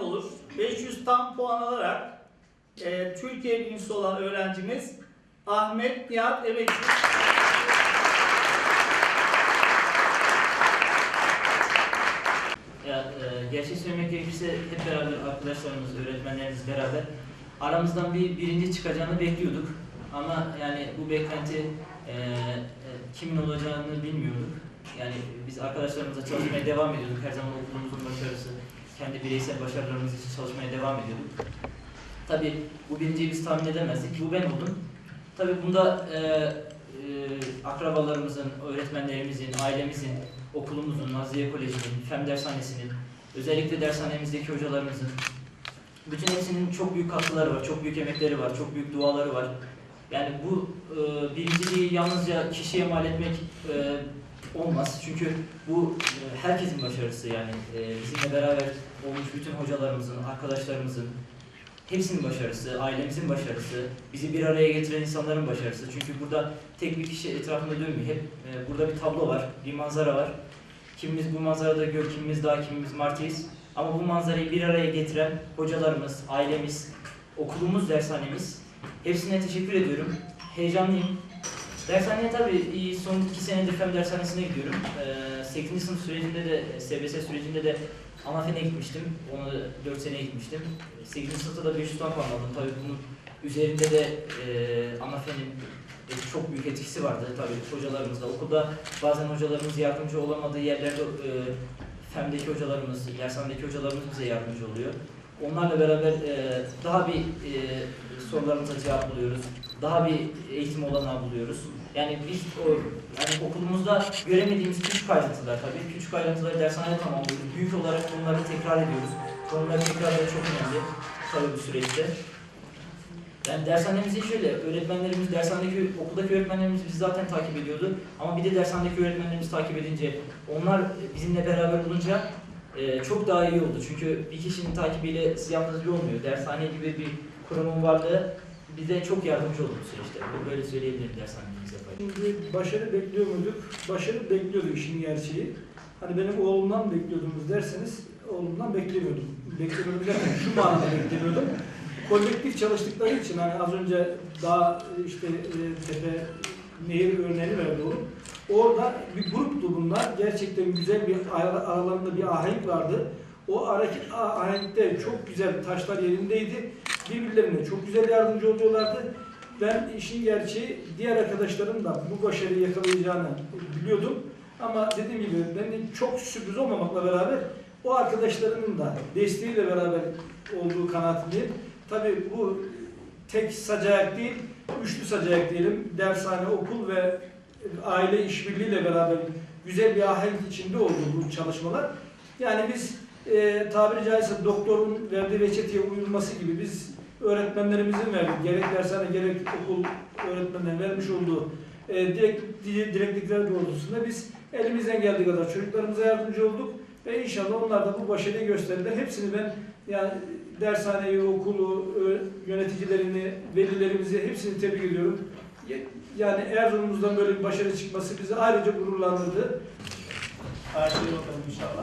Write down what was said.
olur. 500 tam puan alarak e, Türkiye birincisi olan öğrencimiz Ahmet Nihat Emekçi. Ya, e, gerçek söylemek gerekirse hep beraber arkadaşlarımız, öğretmenlerimiz beraber aramızdan bir birinci çıkacağını bekliyorduk. Ama yani bu beklenti e, e, kimin olacağını bilmiyorduk. Yani biz arkadaşlarımızla çalışmaya devam ediyorduk. Her zaman okulumuzun başarısı, kendi bireysel başarılarımız için çalışmaya devam ediyorduk. Tabii bu birinciyi biz tahmin edemezdik. Bu ben oldum. Tabii bunda e, e, akrabalarımızın, öğretmenlerimizin, ailemizin, okulumuzun, Naziye Koleji'nin, Fen Dershanesi'nin, özellikle dershanemizdeki hocalarımızın, bütün hepsinin çok büyük katkıları var, çok büyük emekleri var, çok büyük duaları var. Yani bu e, birinciliği yalnızca kişiye mal etmek e, olmaz. Çünkü bu e, herkesin başarısı yani. E, bizimle beraber olmuş bütün hocalarımızın, arkadaşlarımızın, hepsinin başarısı, ailemizin başarısı, bizi bir araya getiren insanların başarısı. Çünkü burada tek bir kişi etrafında dönmüyor. Hep e, burada bir tablo var, bir manzara var. Kimimiz bu manzarada gör, kimimiz daha, kimimiz martiyiz. Ama bu manzarayı bir araya getiren hocalarımız, ailemiz, okulumuz, dershanemiz. Hepsine teşekkür ediyorum. Heyecanlıyım. Dershaneye tabii son iki senedir fen dershanesine gidiyorum. Ee, 8. sınıf sürecinde de, SBS sürecinde de Anaten'e gitmiştim. Onu 4 sene gitmiştim. 8. sınıfta da 500 puan aldım. Tabii bunun üzerinde de e, Anafen'in e, çok büyük etkisi vardı tabii hocalarımızda. Okulda bazen hocalarımız yardımcı olamadığı yerlerde e, FEM'deki hocalarımız, dershanedeki hocalarımız bize yardımcı oluyor. Onlarla beraber e, daha bir e, sorularımıza cevap buluyoruz. Daha bir eğitim olanağı buluyoruz. Yani biz o, yani okulumuzda göremediğimiz küçük ayrıntılar tabii. Küçük ayrıntıları dershanede tamamlıyoruz. Büyük olarak bunları tekrar ediyoruz. Bunları tekrarları çok önemli tabii bu süreçte. Yani dershanemizde şöyle, öğretmenlerimiz, dershanedeki, okuldaki öğretmenlerimiz bizi zaten takip ediyordu. Ama bir de dershanedeki öğretmenlerimiz takip edince, onlar bizimle beraber olunca e, çok daha iyi oldu. Çünkü bir kişinin takibiyle siz yalnız bir olmuyor. Dershane gibi bir kurumun varlığı bize çok yardımcı oldu bu süreçte. Bu böyle söyleyebilirim dershanemize. Şimdi başarı bekliyor muyduk? Başarı bekliyorduk işin gerçeği. Hani benim oğlumdan bekliyordunuz derseniz oğlumdan beklemiyordum. Beklemiyordum derken şu manada beklemiyordum. Kolektif çalıştıkları için hani az önce daha işte e, tepe nehir örneğini verdi oğlum. Orada bir gruptu bunlar. Gerçekten güzel bir ara- aralarında bir ahenk vardı. O ahenkte çok güzel taşlar yerindeydi. Birbirlerine çok güzel yardımcı oluyorlardı. Ben işin gerçeği diğer arkadaşların da bu başarıyı yakalayacağını biliyordum. Ama dediğim gibi ben de çok sürpriz olmamakla beraber o arkadaşlarının da desteğiyle beraber olduğu kanaatindeyim. Tabii bu tek sacayak değil, üçlü sacayak diyelim. Dershane, okul ve aile işbirliğiyle beraber güzel bir ahenk içinde oldu bu çalışmalar. Yani biz e, tabiri caizse doktorun verdiği reçeteye uyulması gibi biz öğretmenlerimizin verdiği, gerek dershane gerek okul öğretmenlerin vermiş olduğu e, direkt, direktifler doğrultusunda biz elimizden geldiği kadar çocuklarımıza yardımcı olduk ve inşallah onlar da bu başarıyı gösterdiler. Hepsini ben yani dershaneyi, okulu, yöneticilerini, velilerimizi hepsini tebrik ediyorum. Yani Erzurum'umuzdan böyle bir başarı çıkması bizi ayrıca gururlandırdı. Karşıya bakalım inşallah.